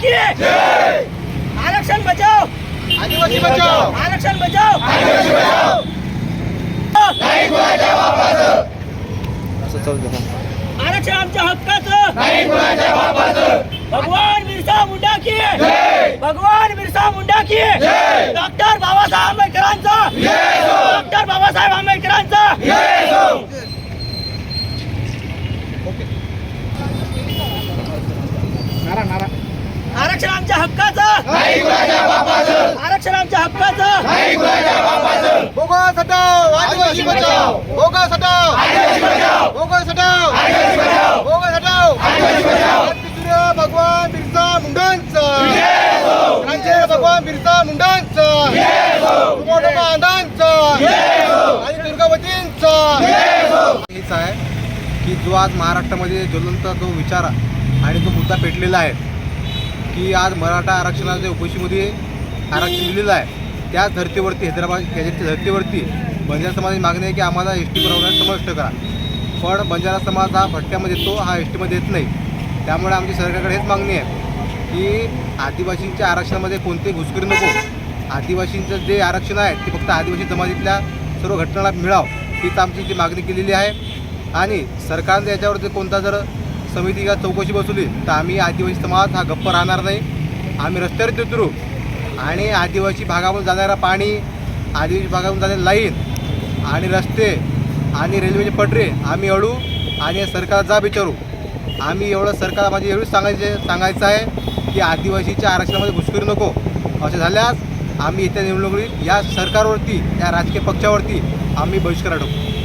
की आरक्षण बचाव. आदिवासी बचाव! आरक्षण बचाव. आरक्षण आमच्या हक्काचं. भगवान बिरसा मुंडा की भगवान बिरसा मुंडा की डॉक्टर बाबासाहेब आंबेडकरांचा. डॉक्टर बाबासाहेब आंबेडकरांचा नारा नारा आरक्षण आमच्या हक्काचं. आरक्षण आमच्या हक्काचं. बोगस हटाव आदिवासी बचाव. बोगस हटाव बोगस हटाव बोगस हटाव भगवान बिरसा मुंडांचा. क्रांतीसूर्य भगवान बिरसा मुंडांचा. सुमोटो बांधांचा आणि दुर्गावतींचा. हेच आहे की जो आज महाराष्ट्रामध्ये ज्वलंत जो विचार आणि जो मुद्दा पेटलेला आहे की आज मराठा आरक्षणाच्या उपशीमध्ये आरक्षण दिलेलं आहे त्याच धर्तीवरती हैदराबाद गॅजेटच्या धर्तीवरती बंजारा समाजाची मागणी आहे की आम्हाला एस टी प्रवर्गात समाविष्ट करा. पण बंजारा समाज हा भट्ट्यामध्ये येतो हा एस टीमध्ये येत नाही. त्यामुळे आमची सरकारकडे हेच मागणी आहे की आदिवासींच्या आरक्षणामध्ये कोणते घुसखोरी नको. आदिवासींचं जे आरक्षण आहे ते फक्त आदिवासी जमातीतल्या सर्व घटनाला मिळावं हीच आमची जी मागणी केलेली आहे. आणि सरकारने याच्यावर जर कोणता जर समिती का चौकशी बसवली तर आम्ही आदिवासी समाज हा गप्प राहणार नाही. आम्ही रस्त्यावर उतरू आणि आदिवासी भागामधून जाणारा पाणी आदिवासी भागामधून जाणारी लाईन आणि रस्ते आणि रेल्वेचे पटरे आम्ही अडू आणि या सरकारला जा विचारू. आम्ही एवढं सरकारला माझी एवढंच सांगायचे सांगायचं आहे की आदिवासीच्या आरक्षणामध्ये घुसखोरी नको. असे झाल्यास आम्ही येत्या निवडणुकीत या सरकारवरती या राजकीय पक्षावरती आम्ही बहिष्कार टाकू